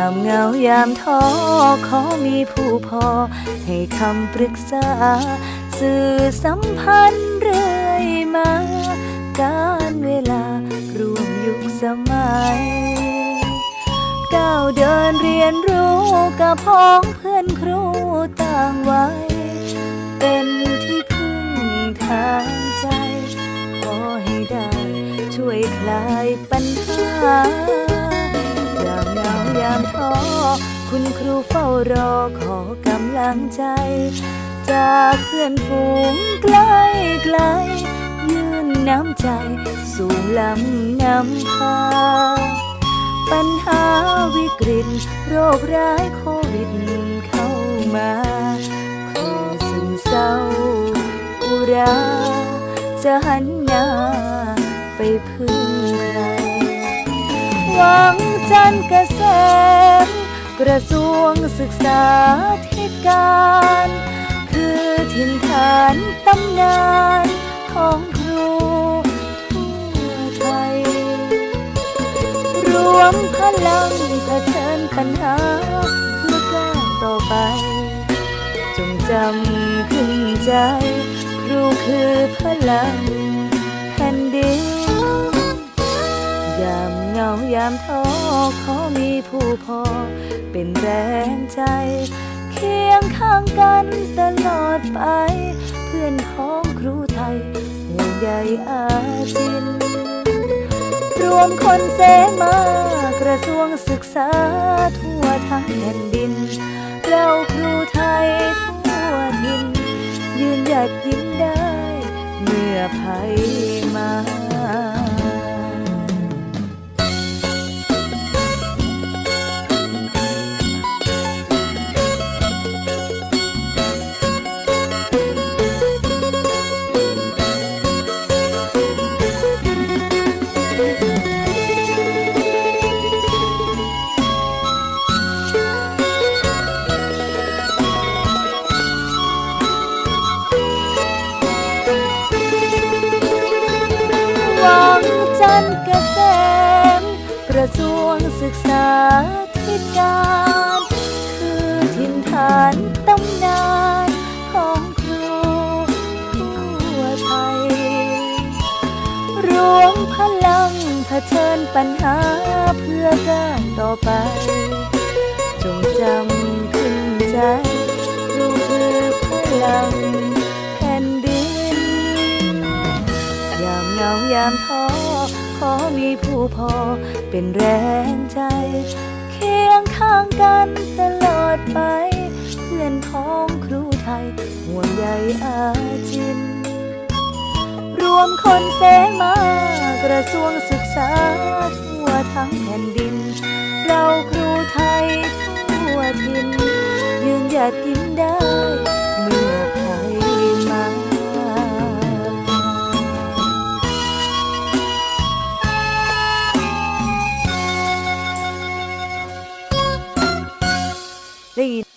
ามเหงายามท้อขอมีผู้พอ ให้คำปรึกษา สื่อสัมพันธ์เรื่อยมา การเวลารวมยุคสมัยก้าวเดินเรียนรู้กับพ้องเพื่อนครูต่างวัยเป็นที่พึ่งทางใจ ขอให้ได้ช่วยคลายปัญหา คุณครูเฝ้ารอขอกำลังใจ จากเพื่อนฝูงไกลไกล ยื่นน้ำใจ สู่ลำนำพาปัญหาวิกฤต โรคร้ายโควิดเข้ามาครูซึมเศร้าอุราจะหันหน้าไปพึ่งใครหวังจันทร์เกษม กระทรวงศึกษาธิการ คือถิ่นฐานตำนานของครูทั่วไทย รวมพลังเผชิญปัญหาเพื่อก้าวต่อไป จงจำขึ้นใจ ครูคือพลัง งายามท้อขอมีผู้พอ เป็นแรงใจ เคียงข้างกันตลอดไป เพื่อนของครูไทยห่วงใยอาจิน รวมคนเสมากระทรวงศึกษาทั่วทั้งแผ่นดิน เราครูไทยทั่วทิน ยืนหยัดยิ้มได้ เมื่อภัย งจันทร์เกษมกระทรวงศึกษาธิการ คือถิ่นฐานตำนานของครูทั่วไทย รวมพลังเผชิญปัญหาเพื่อก้าวต่อไป จงจำขึ้นใจครูคือพลังแผ่นดิน ยามเหงายามท้อ มีผู้พอเป็นแรงใจ เคียงข้างกันตลอดไป เพื่อนพ้องครูไทยห่วงใยอาจิน รวมคนเสมากระทรวงศึกษาทั่วทั้งแผ่นดิน เราครูไทยทั่วทินยืนหยัดยิ้ม ได้ยิน